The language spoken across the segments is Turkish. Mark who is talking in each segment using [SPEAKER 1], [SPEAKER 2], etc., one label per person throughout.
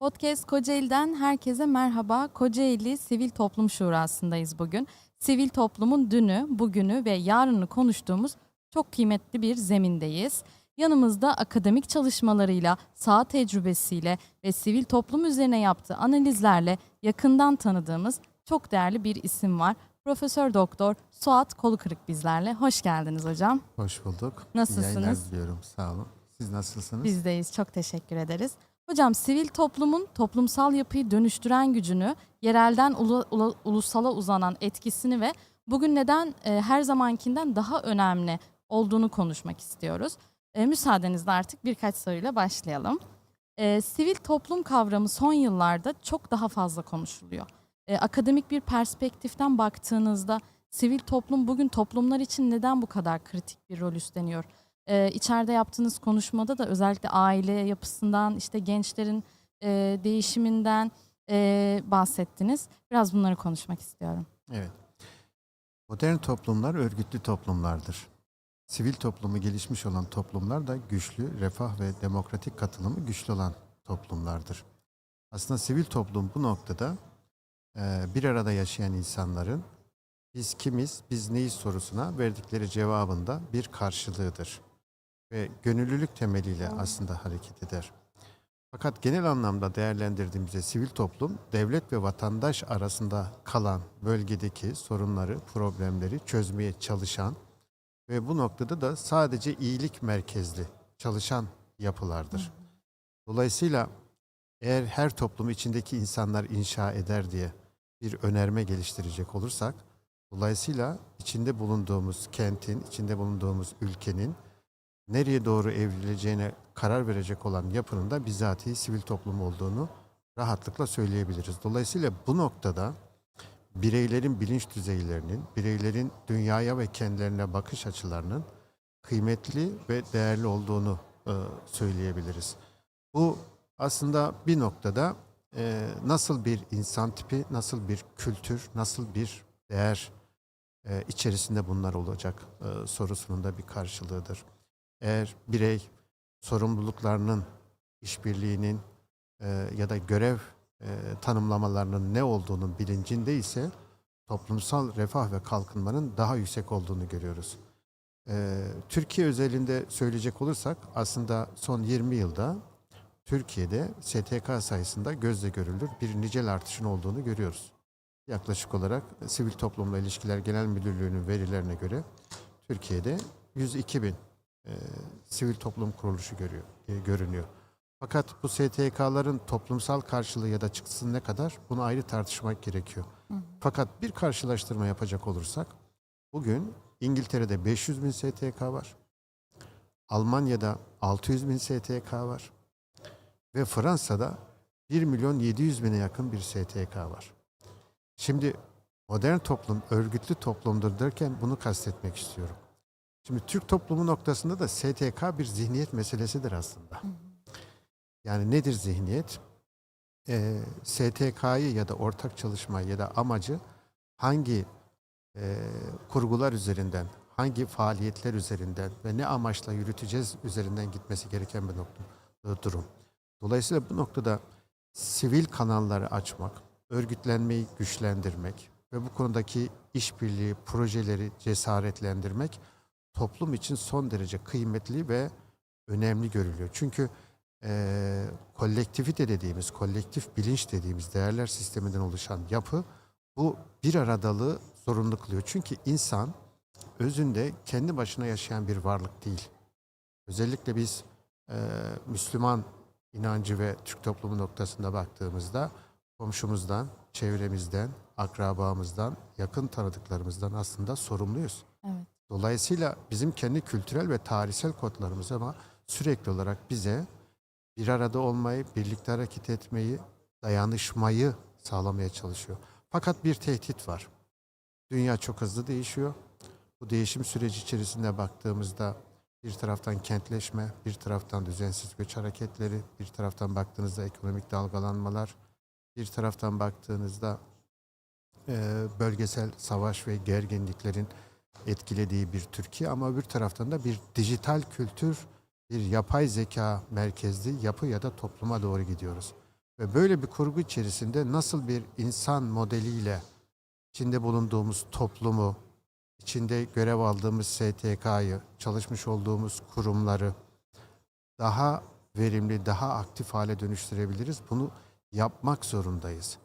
[SPEAKER 1] Podcast Kocaeli'den herkese merhaba. Kocaeli Sivil Toplum Şurası'ndayız bugün. Sivil toplumun dünü, bugünü ve yarını konuştuğumuz çok kıymetli bir zemindeyiz. Yanımızda akademik çalışmalarıyla, saha tecrübesiyle ve sivil toplum üzerine yaptığı analizlerle yakından tanıdığımız çok değerli bir isim var. Profesör Doktor Suat Kolukırık bizlerle. Hoş geldiniz hocam.
[SPEAKER 2] Hoş bulduk.
[SPEAKER 1] Nasılsınız?
[SPEAKER 2] İyi yayınlar diliyorum. Sağ olun. Siz nasılsınız?
[SPEAKER 1] Bizdeyiz. Çok teşekkür ederiz. Hocam sivil toplumun toplumsal yapıyı dönüştüren gücünü, yerelden ulu- ulu- ulusala uzanan etkisini ve bugün neden e, her zamankinden daha önemli olduğunu konuşmak istiyoruz. E, müsaadenizle artık birkaç soruyla başlayalım. E, sivil toplum kavramı son yıllarda çok daha fazla konuşuluyor. Akademik bir perspektiften baktığınızda sivil toplum bugün toplumlar için neden bu kadar kritik bir rol üstleniyor? Ee, içeride yaptığınız konuşmada da özellikle aile yapısından, işte gençlerin e, değişiminden e, bahsettiniz. Biraz bunları konuşmak istiyorum.
[SPEAKER 2] Evet. Modern toplumlar örgütlü toplumlardır. Sivil toplumu gelişmiş olan toplumlar da güçlü, refah ve demokratik katılımı güçlü olan toplumlardır. Aslında sivil toplum bu noktada e, bir arada yaşayan insanların biz kimiz, biz neyiz sorusuna verdikleri cevabında bir karşılığıdır. Ve gönüllülük temeliyle aslında hareket eder. Fakat genel anlamda değerlendirdiğimizde sivil toplum, devlet ve vatandaş arasında kalan bölgedeki sorunları, problemleri çözmeye çalışan ve bu noktada da sadece iyilik merkezli çalışan yapılardır. Dolayısıyla eğer her toplum içindeki insanlar inşa eder diye bir önerme geliştirecek olursak, dolayısıyla içinde bulunduğumuz kentin, içinde bulunduğumuz ülkenin nereye doğru evrileceğine karar verecek olan yapının da bizatihi sivil toplum olduğunu rahatlıkla söyleyebiliriz. Dolayısıyla bu noktada bireylerin bilinç düzeylerinin, bireylerin dünyaya ve kendilerine bakış açılarının kıymetli ve değerli olduğunu e, söyleyebiliriz. Bu aslında bir noktada e, nasıl bir insan tipi, nasıl bir kültür, nasıl bir değer e, içerisinde bunlar olacak sorusunun da bir karşılığıdır. Eğer birey sorumluluklarının, işbirliğinin e, ya da görev e, tanımlamalarının ne olduğunun bilincinde ise toplumsal refah ve kalkınmanın daha yüksek olduğunu görüyoruz. E, Türkiye özelinde söyleyecek olursak aslında son 20 yılda Türkiye'de STK sayısında gözle görülür bir nicel artışın olduğunu görüyoruz. Yaklaşık olarak Sivil Toplumla İlişkiler Genel Müdürlüğü'nün verilerine göre Türkiye'de 102 bin e, sivil toplum kuruluşu görüyor, e, görünüyor. Fakat bu STK'ların toplumsal karşılığı ya da çıktısı ne kadar bunu ayrı tartışmak gerekiyor. Fakat bir karşılaştırma yapacak olursak bugün İngiltere'de 500 bin STK var. Almanya'da 600 bin STK var. Ve Fransa'da 1 milyon 700 bine yakın bir STK var. Şimdi modern toplum örgütlü toplumdur derken bunu kastetmek istiyorum. Şimdi Türk toplumu noktasında da STK bir zihniyet meselesidir aslında. Yani nedir zihniyet? Ee, STK'yı ya da ortak çalışmayı ya da amacı hangi e, kurgular üzerinden, hangi faaliyetler üzerinden ve ne amaçla yürüteceğiz üzerinden gitmesi gereken bir nokta, e, durum. Dolayısıyla bu noktada sivil kanalları açmak, örgütlenmeyi güçlendirmek ve bu konudaki işbirliği, projeleri cesaretlendirmek toplum için son derece kıymetli ve önemli görülüyor. Çünkü eee kolektivite dediğimiz, kolektif bilinç dediğimiz değerler sisteminden oluşan yapı bu bir aradalığı zorunlu kılıyor. Çünkü insan özünde kendi başına yaşayan bir varlık değil. Özellikle biz eee, Müslüman inancı ve Türk toplumu noktasında baktığımızda komşumuzdan, çevremizden, akrabamızdan, yakın tanıdıklarımızdan aslında sorumluyuz.
[SPEAKER 1] Evet.
[SPEAKER 2] Dolayısıyla bizim kendi kültürel ve tarihsel kodlarımız ama sürekli olarak bize bir arada olmayı, birlikte hareket etmeyi, dayanışmayı sağlamaya çalışıyor. Fakat bir tehdit var. Dünya çok hızlı değişiyor. Bu değişim süreci içerisinde baktığımızda bir taraftan kentleşme, bir taraftan düzensiz göç hareketleri, bir taraftan baktığınızda ekonomik dalgalanmalar, bir taraftan baktığınızda bölgesel savaş ve gerginliklerin etkilediği bir Türkiye ama bir taraftan da bir dijital kültür, bir yapay zeka merkezli yapı ya da topluma doğru gidiyoruz. Ve böyle bir kurgu içerisinde nasıl bir insan modeliyle içinde bulunduğumuz toplumu, içinde görev aldığımız STK'yı, çalışmış olduğumuz kurumları daha verimli, daha aktif hale dönüştürebiliriz. Bunu yapmak zorundayız.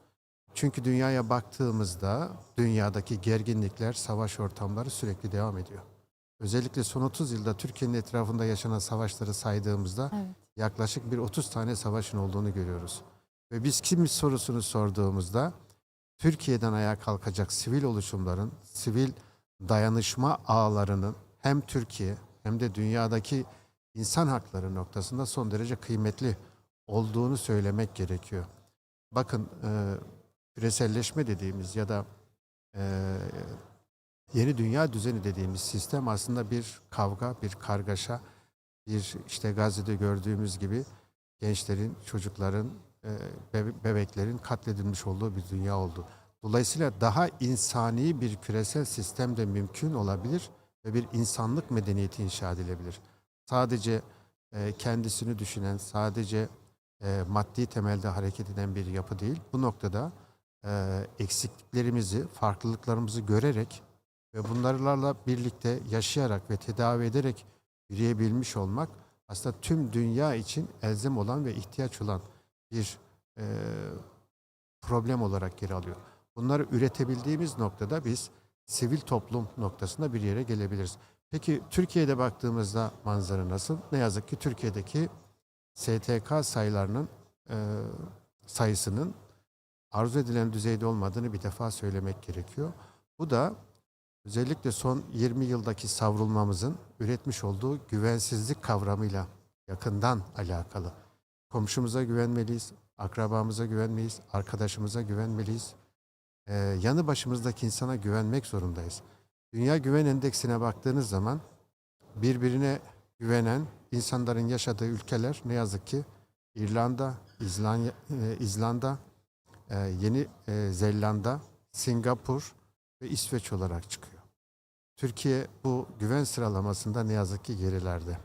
[SPEAKER 2] Çünkü dünyaya baktığımızda dünyadaki gerginlikler, savaş ortamları sürekli devam ediyor. Özellikle son 30 yılda Türkiye'nin etrafında yaşanan savaşları saydığımızda
[SPEAKER 1] Evet.
[SPEAKER 2] yaklaşık bir 30 tane savaşın olduğunu görüyoruz. Ve biz kimiz sorusunu sorduğumuzda Türkiye'den ayağa kalkacak sivil oluşumların, sivil dayanışma ağlarının hem Türkiye hem de dünyadaki insan hakları noktasında son derece kıymetli olduğunu söylemek gerekiyor. Bakın küreselleşme dediğimiz ya da e, yeni dünya düzeni dediğimiz sistem aslında bir kavga, bir kargaşa, bir işte Gazze'de gördüğümüz gibi gençlerin, çocukların, e, bebe- bebeklerin katledilmiş olduğu bir dünya oldu. Dolayısıyla daha insani bir küresel sistem de mümkün olabilir ve bir insanlık medeniyeti inşa edilebilir. Sadece e, kendisini düşünen, sadece e, maddi temelde hareket eden bir yapı değil. Bu noktada eksikliklerimizi, farklılıklarımızı görerek ve bunlarla birlikte yaşayarak ve tedavi ederek yürüyebilmiş olmak aslında tüm dünya için elzem olan ve ihtiyaç olan bir e, problem olarak yer alıyor. Bunları üretebildiğimiz noktada biz sivil toplum noktasında bir yere gelebiliriz. Peki Türkiye'de baktığımızda manzara nasıl? Ne yazık ki Türkiye'deki STK sayılarının e, sayısının arzu edilen düzeyde olmadığını bir defa söylemek gerekiyor. Bu da özellikle son 20 yıldaki savrulmamızın üretmiş olduğu güvensizlik kavramıyla yakından alakalı. Komşumuza güvenmeliyiz, akrabamıza güvenmeyiz, arkadaşımıza güvenmeliyiz. Ee, yanı başımızdaki insana güvenmek zorundayız. Dünya Güven Endeksine baktığınız zaman birbirine güvenen insanların yaşadığı ülkeler ne yazık ki İrlanda, e, İzlanda, e, Yeni e, Zelanda, Singapur ve İsveç olarak çıkıyor. Türkiye bu güven sıralamasında ne yazık ki gerilerde.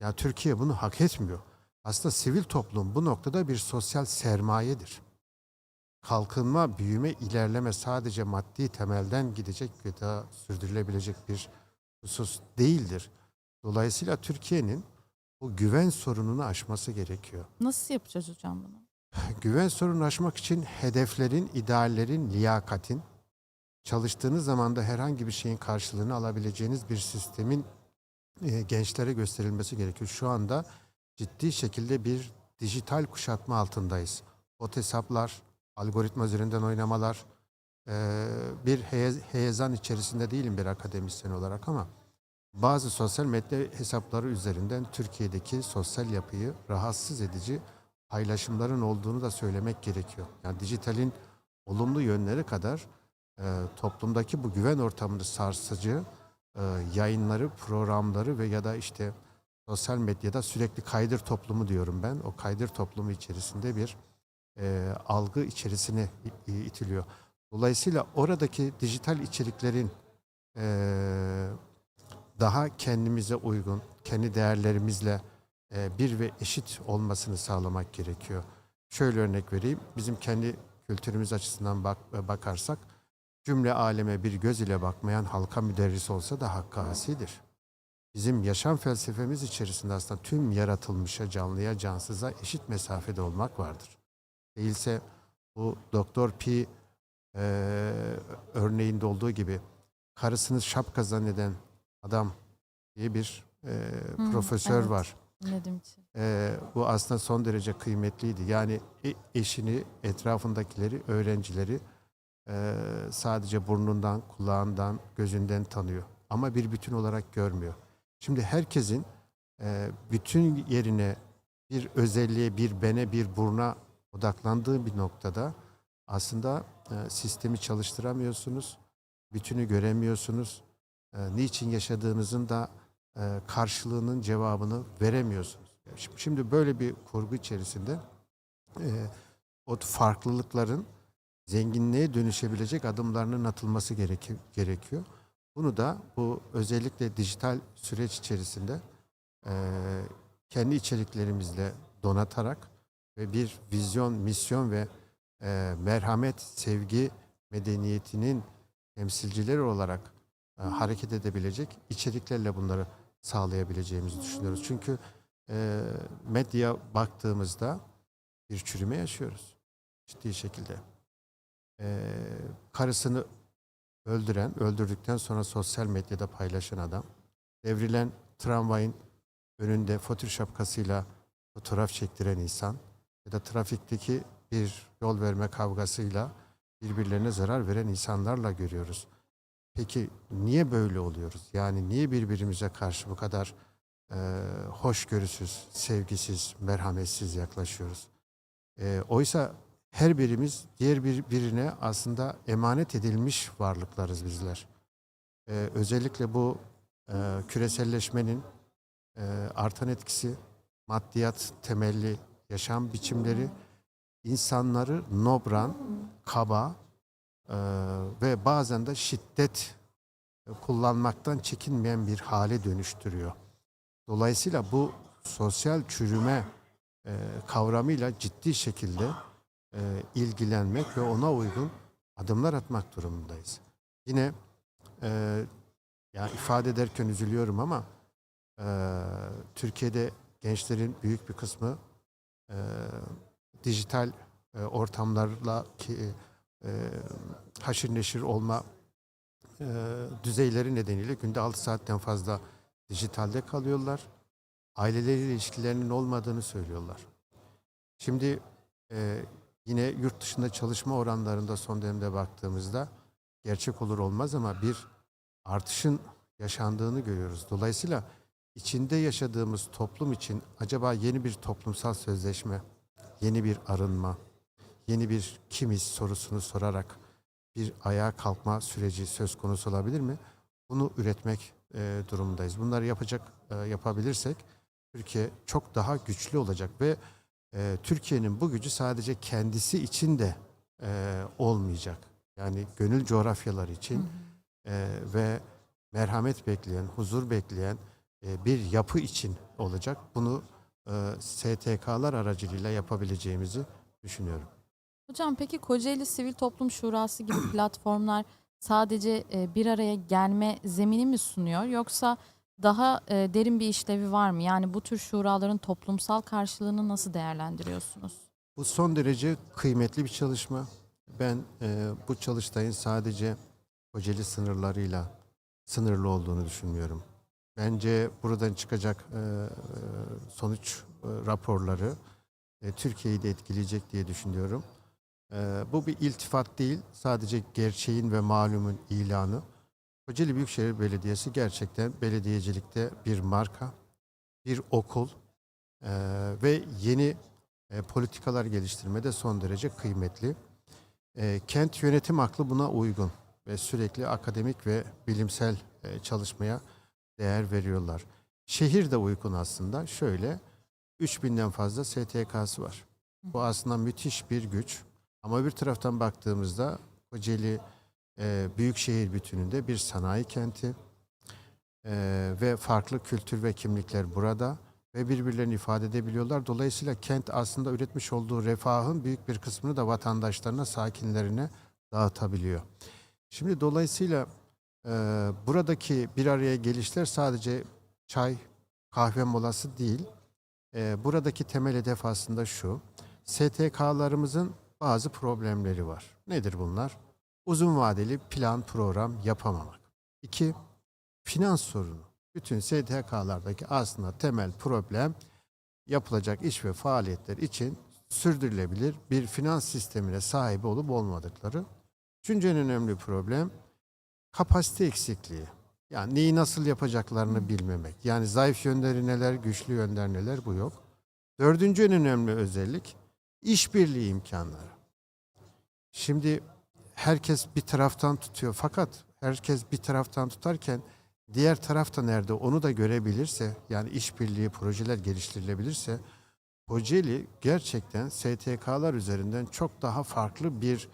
[SPEAKER 2] Ya Türkiye bunu hak etmiyor. Aslında sivil toplum bu noktada bir sosyal sermayedir. Kalkınma, büyüme, ilerleme sadece maddi temelden gidecek ve daha sürdürülebilecek bir husus değildir. Dolayısıyla Türkiye'nin bu güven sorununu aşması gerekiyor.
[SPEAKER 1] Nasıl yapacağız hocam bunu?
[SPEAKER 2] Güven sorununu aşmak için hedeflerin, ideallerin, liyakatin, çalıştığınız zaman da herhangi bir şeyin karşılığını alabileceğiniz bir sistemin e, gençlere gösterilmesi gerekiyor. Şu anda ciddi şekilde bir dijital kuşatma altındayız. Bot hesaplar, algoritma üzerinden oynamalar, e, bir heye- heyecan içerisinde değilim bir akademisyen olarak ama bazı sosyal medya hesapları üzerinden Türkiye'deki sosyal yapıyı rahatsız edici paylaşımların olduğunu da söylemek gerekiyor. Yani dijitalin olumlu yönleri kadar e, toplumdaki bu güven ortamını sarsıcı e, yayınları, programları ve ya da işte sosyal medyada sürekli kaydır toplumu diyorum ben. O kaydır toplumu içerisinde bir e, algı içerisine itiliyor. Dolayısıyla oradaki dijital içeriklerin e, daha kendimize uygun, kendi değerlerimizle bir ve eşit olmasını sağlamak gerekiyor. Şöyle örnek vereyim. Bizim kendi kültürümüz açısından bak, bakarsak cümle aleme bir göz ile bakmayan halka müderris olsa da hakkı asidir. Bizim yaşam felsefemiz içerisinde aslında tüm yaratılmışa, canlıya, cansıza eşit mesafede olmak vardır. Değilse bu Doktor Pi e, örneğinde olduğu gibi karısını şapka zanneden adam diye bir e,
[SPEAKER 1] Hmm,
[SPEAKER 2] profesör
[SPEAKER 1] evet.
[SPEAKER 2] var.
[SPEAKER 1] Dinlediğim için.
[SPEAKER 2] Ee, bu aslında son derece kıymetliydi. Yani e- eşini, etrafındakileri, öğrencileri e, sadece burnundan, kulağından, gözünden tanıyor. Ama bir bütün olarak görmüyor. Şimdi herkesin e, bütün yerine bir özelliğe, bir bene, bir buruna odaklandığı bir noktada aslında e, sistemi çalıştıramıyorsunuz, bütünü göremiyorsunuz. E, niçin yaşadığınızın da karşılığının cevabını veremiyorsunuz. Şimdi, böyle bir kurgu içerisinde e, o farklılıkların zenginliğe dönüşebilecek adımlarının atılması gereki- gerekiyor. Bunu da bu özellikle dijital süreç içerisinde e, kendi içeriklerimizle donatarak ve bir vizyon, misyon ve e, merhamet, sevgi medeniyetinin temsilcileri olarak e, hareket edebilecek içeriklerle bunları sağlayabileceğimizi düşünüyoruz. Çünkü e, medya baktığımızda bir çürüme yaşıyoruz ciddi şekilde. E, karısını öldüren, öldürdükten sonra sosyal medyada paylaşan adam, devrilen tramvayın önünde fotoğraf şapkasıyla fotoğraf çektiren insan ya da trafikteki bir yol verme kavgasıyla birbirlerine zarar veren insanlarla görüyoruz. Peki niye böyle oluyoruz? Yani niye birbirimize karşı bu kadar e, hoşgörüsüz, sevgisiz, merhametsiz yaklaşıyoruz? E, oysa her birimiz diğer bir, birine aslında emanet edilmiş varlıklarız bizler. E, özellikle bu e, küreselleşmenin e, artan etkisi, maddiyat temelli yaşam biçimleri, insanları nobran, kaba ve bazen de şiddet e, kullanmaktan çekinmeyen bir hale dönüştürüyor. Dolayısıyla bu sosyal çürüme e, kavramıyla ciddi şekilde e, ilgilenmek ve ona uygun adımlar atmak durumundayız. Yine e, ya ifade ederken üzülüyorum ama e, Türkiye'de gençlerin büyük bir kısmı e, dijital e, ortamlarla ki e, haşir neşir olma e, düzeyleri nedeniyle günde 6 saatten fazla dijitalde kalıyorlar. Aileleriyle ilişkilerinin olmadığını söylüyorlar. Şimdi e, yine yurt dışında çalışma oranlarında son dönemde baktığımızda gerçek olur olmaz ama bir artışın yaşandığını görüyoruz. Dolayısıyla içinde yaşadığımız toplum için acaba yeni bir toplumsal sözleşme, yeni bir arınma, yeni bir kimiz sorusunu sorarak bir ayağa kalkma süreci söz konusu olabilir mi? Bunu üretmek e, durumundayız. Bunları yapacak e, yapabilirsek Türkiye çok daha güçlü olacak ve e, Türkiye'nin bu gücü sadece kendisi için de e, olmayacak. Yani gönül coğrafyaları için e, ve merhamet bekleyen, huzur bekleyen e, bir yapı için olacak. Bunu e, STK'lar aracılığıyla yapabileceğimizi düşünüyorum.
[SPEAKER 1] Hocam peki Kocaeli Sivil Toplum Şurası gibi platformlar sadece e, bir araya gelme zemini mi sunuyor yoksa daha e, derin bir işlevi var mı? Yani bu tür şuraların toplumsal karşılığını nasıl değerlendiriyorsunuz?
[SPEAKER 2] Bu son derece kıymetli bir çalışma. Ben e, bu çalıştayın sadece Kocaeli sınırlarıyla sınırlı olduğunu düşünmüyorum. Bence buradan çıkacak e, e, sonuç e, raporları e, Türkiye'yi de etkileyecek diye düşünüyorum. E, bu bir iltifat değil, sadece gerçeğin ve malumun ilanı. Kocaeli Büyükşehir Belediyesi gerçekten belediyecilikte bir marka, bir okul e, ve yeni e, politikalar geliştirmede son derece kıymetli. E, kent yönetim aklı buna uygun ve sürekli akademik ve bilimsel e, çalışmaya değer veriyorlar. Şehir de uygun aslında. Şöyle 3000'den fazla STK'sı var. Bu aslında müthiş bir güç. Ama bir taraftan baktığımızda Kocaeli e, büyük şehir bütününde bir sanayi kenti e, ve farklı kültür ve kimlikler burada ve birbirlerini ifade edebiliyorlar. Dolayısıyla kent aslında üretmiş olduğu refahın büyük bir kısmını da vatandaşlarına, sakinlerine dağıtabiliyor. Şimdi dolayısıyla e, buradaki bir araya gelişler sadece çay, kahve molası değil. E, buradaki temel hedef aslında şu. STK'larımızın bazı problemleri var. Nedir bunlar? Uzun vadeli plan program yapamamak. İki, finans sorunu. Bütün STK'lardaki aslında temel problem yapılacak iş ve faaliyetler için sürdürülebilir bir finans sistemine sahip olup olmadıkları. Üçüncü en önemli problem kapasite eksikliği. Yani neyi nasıl yapacaklarını bilmemek. Yani zayıf yönleri neler, güçlü yönler neler bu yok. Dördüncü en önemli özellik işbirliği imkanları. Şimdi herkes bir taraftan tutuyor fakat herkes bir taraftan tutarken diğer tarafta nerede onu da görebilirse yani işbirliği projeler geliştirilebilirse Kocaeli gerçekten STK'lar üzerinden çok daha farklı bir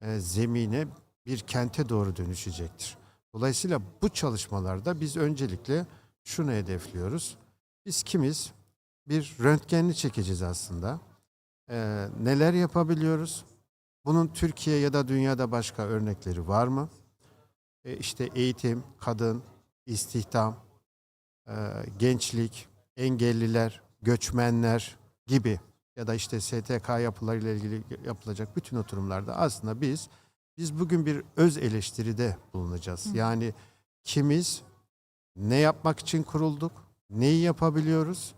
[SPEAKER 2] e, zemine, bir kente doğru dönüşecektir. Dolayısıyla bu çalışmalarda biz öncelikle şunu hedefliyoruz. Biz kimiz? Bir röntgenli çekeceğiz aslında. Ee, neler yapabiliyoruz? Bunun Türkiye ya da dünyada başka örnekleri var mı? E, işte eğitim, kadın, istihdam, e, gençlik, engelliler, göçmenler gibi ya da işte STK yapılarıyla ilgili yapılacak bütün oturumlarda aslında biz biz bugün bir öz eleştiride bulunacağız.
[SPEAKER 1] Hı.
[SPEAKER 2] Yani kimiz, ne yapmak için kurulduk, neyi yapabiliyoruz,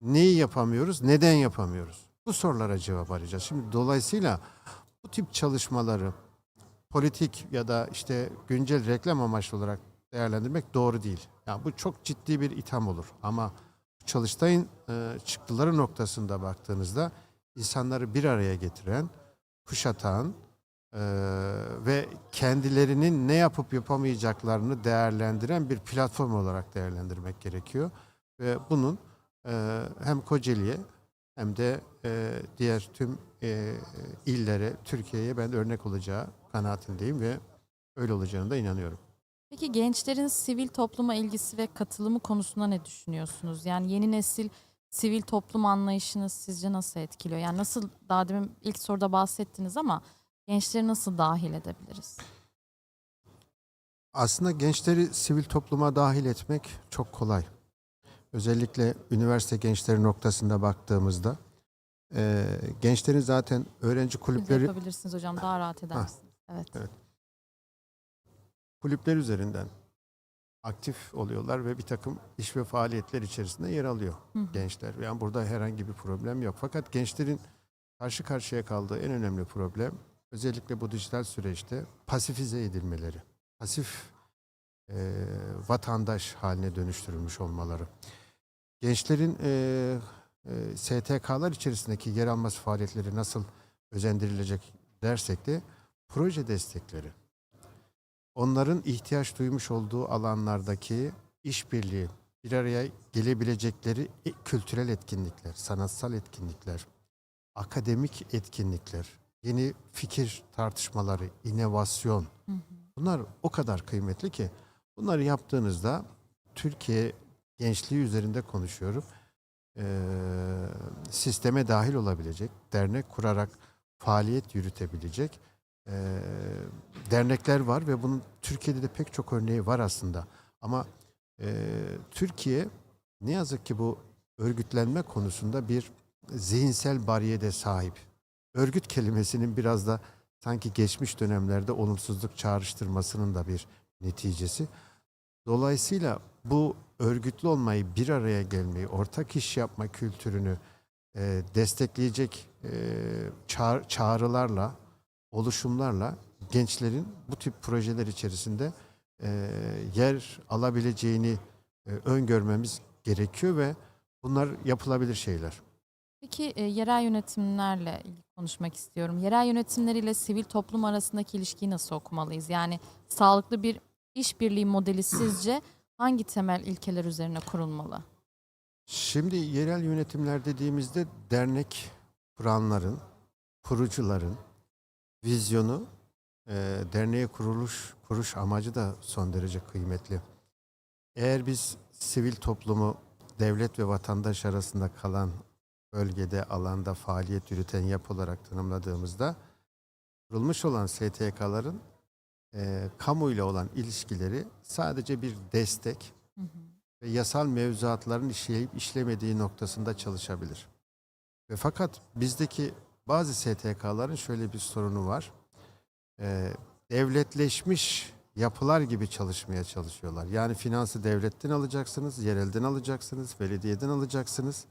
[SPEAKER 2] neyi yapamıyoruz, neden yapamıyoruz? Bu sorulara cevap arayacağız. Şimdi dolayısıyla tip çalışmaları politik ya da işte güncel reklam amaçlı olarak değerlendirmek doğru değil. Yani bu çok ciddi bir itham olur. Ama çalıştayın e, çıktıları noktasında baktığınızda insanları bir araya getiren, kuşatan e, ve kendilerinin ne yapıp yapamayacaklarını değerlendiren bir platform olarak değerlendirmek gerekiyor. Ve bunun e, hem Kocaeli'ye hem de e, diğer tüm e, illere, Türkiye'ye ben örnek olacağı kanaatindeyim ve öyle olacağına da inanıyorum.
[SPEAKER 1] Peki gençlerin sivil topluma ilgisi ve katılımı konusunda ne düşünüyorsunuz? Yani yeni nesil sivil toplum anlayışını sizce nasıl etkiliyor? Yani nasıl daha demin ilk soruda bahsettiniz ama gençleri nasıl dahil edebiliriz?
[SPEAKER 2] Aslında gençleri sivil topluma dahil etmek çok kolay. Özellikle üniversite gençleri noktasında baktığımızda e, gençlerin zaten öğrenci
[SPEAKER 1] Siz
[SPEAKER 2] kulüpleri
[SPEAKER 1] yapabilirsiniz hocam daha rahat edersiniz. Evet.
[SPEAKER 2] Evet. kulüpler üzerinden aktif oluyorlar ve bir takım iş ve faaliyetler içerisinde yer alıyor
[SPEAKER 1] hı.
[SPEAKER 2] gençler. Yani burada herhangi bir problem yok. Fakat gençlerin karşı karşıya kaldığı en önemli problem özellikle bu dijital süreçte pasifize edilmeleri. Pasif e, vatandaş haline dönüştürülmüş olmaları. Gençlerin e, e, STK'lar içerisindeki yer alması faaliyetleri nasıl özendirilecek dersek de proje destekleri. Onların ihtiyaç duymuş olduğu alanlardaki işbirliği, bir araya gelebilecekleri kültürel etkinlikler, sanatsal etkinlikler, akademik etkinlikler, yeni fikir tartışmaları, inovasyon. Bunlar o kadar kıymetli ki bunları yaptığınızda Türkiye gençliği üzerinde konuşuyorum. Ee, sisteme dahil olabilecek, dernek kurarak faaliyet yürütebilecek ee, dernekler var ve bunun Türkiye'de de pek çok örneği var aslında. Ama e, Türkiye ne yazık ki bu örgütlenme konusunda bir zihinsel bariyede sahip. Örgüt kelimesinin biraz da sanki geçmiş dönemlerde olumsuzluk çağrıştırmasının da bir neticesi. Dolayısıyla bu örgütlü olmayı, bir araya gelmeyi, ortak iş yapma kültürünü e, destekleyecek e, çağrı- çağrılarla, oluşumlarla gençlerin bu tip projeler içerisinde e, yer alabileceğini e, öngörmemiz gerekiyor ve bunlar yapılabilir şeyler.
[SPEAKER 1] Peki e, yerel yönetimlerle konuşmak istiyorum. Yerel yönetimleriyle sivil toplum arasındaki ilişkiyi nasıl okumalıyız? Yani sağlıklı bir işbirliği modeli sizce hangi temel ilkeler üzerine kurulmalı?
[SPEAKER 2] Şimdi yerel yönetimler dediğimizde dernek kuranların, kurucuların vizyonu, e, derneğe kuruluş kuruş amacı da son derece kıymetli. Eğer biz sivil toplumu devlet ve vatandaş arasında kalan bölgede, alanda faaliyet yürüten yapı olarak tanımladığımızda kurulmuş olan STK'ların e, kamuyla olan ilişkileri sadece bir destek,
[SPEAKER 1] Hı hı.
[SPEAKER 2] ve yasal mevzuatların işleyip işlemediği noktasında çalışabilir. Ve fakat bizdeki bazı STK'ların şöyle bir sorunu var. Ee, devletleşmiş yapılar gibi çalışmaya çalışıyorlar. Yani finansı devletten alacaksınız, yerelden alacaksınız, belediyeden alacaksınız.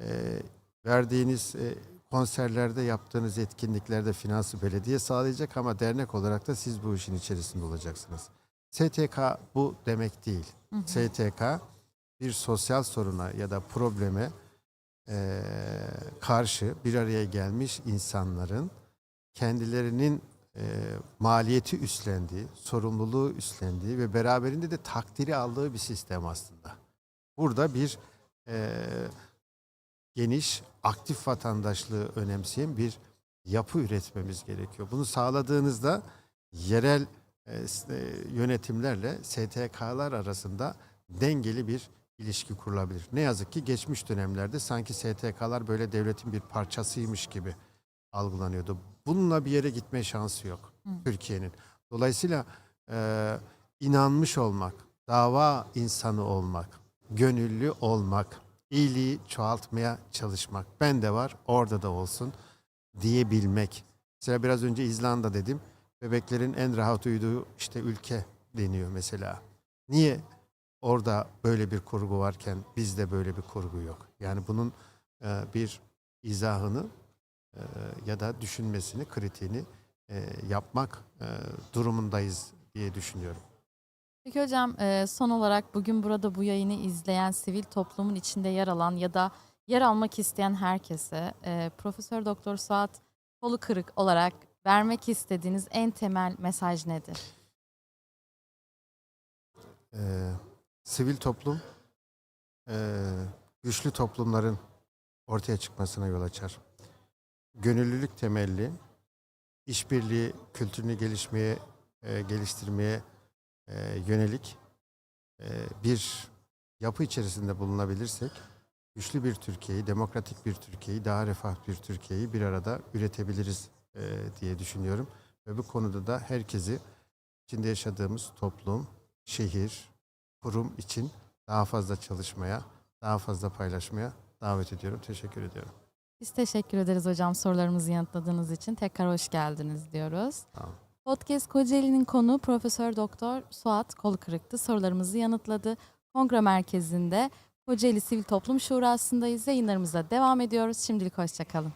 [SPEAKER 2] Ee, verdiğiniz e, konserlerde yaptığınız etkinliklerde finansı belediye sağlayacak ama dernek olarak da siz bu işin içerisinde olacaksınız. STK bu demek değil.
[SPEAKER 1] Hı hı.
[SPEAKER 2] STK bir sosyal soruna ya da probleme eee, karşı bir araya gelmiş insanların kendilerinin eee, maliyeti üstlendiği, sorumluluğu üstlendiği ve beraberinde de takdiri aldığı bir sistem aslında. Burada bir eee, geniş, aktif vatandaşlığı önemseyen bir yapı üretmemiz gerekiyor. Bunu sağladığınızda yerel e, e, yönetimlerle STK'lar arasında dengeli bir ilişki kurulabilir. Ne yazık ki geçmiş dönemlerde sanki STK'lar böyle devletin bir parçasıymış gibi algılanıyordu. Bununla bir yere gitme şansı yok. Türkiye'nin. Dolayısıyla e, inanmış olmak, dava insanı olmak, gönüllü olmak, iyiliği çoğaltmaya çalışmak. Ben de var, orada da olsun diyebilmek. Mesela biraz önce İzlanda dedim. Bebeklerin en rahat uyuduğu işte ülke deniyor mesela. Niye orada böyle bir kurgu varken bizde böyle bir kurgu yok? Yani bunun e, bir izahını e, ya da düşünmesini, kritiğini e, yapmak durumundayız diye düşünüyorum.
[SPEAKER 1] Peki hocam e, son olarak bugün burada bu yayını izleyen sivil toplumun içinde yer alan ya da yer almak isteyen herkese e, Profesör Doktor Suat Kolu Kırık olarak vermek istediğiniz en temel mesaj nedir?
[SPEAKER 2] Ee, sivil toplum ee, güçlü toplumların ortaya çıkmasına yol açar. Gönüllülük temelli, işbirliği kültürünü gelişmeye, e, geliştirmeye e, yönelik e, bir yapı içerisinde bulunabilirsek, güçlü bir Türkiye'yi, demokratik bir Türkiye'yi, daha refah bir Türkiye'yi bir arada üretebiliriz e, diye düşünüyorum. Ve bu konuda da herkesi içinde yaşadığımız toplum, şehir, kurum için daha fazla çalışmaya, daha fazla paylaşmaya davet ediyorum. Teşekkür ediyorum.
[SPEAKER 1] Biz teşekkür ederiz hocam sorularımızı yanıtladığınız için. Tekrar hoş geldiniz diyoruz.
[SPEAKER 2] Tamam.
[SPEAKER 1] Podcast Kocaeli'nin konu Profesör Doktor Suat Kolukırık'tı. Sorularımızı yanıtladı. Kongre merkezinde Kocaeli Sivil Toplum Şurası'ndayız. Yayınlarımıza devam ediyoruz. Şimdilik hoşçakalın.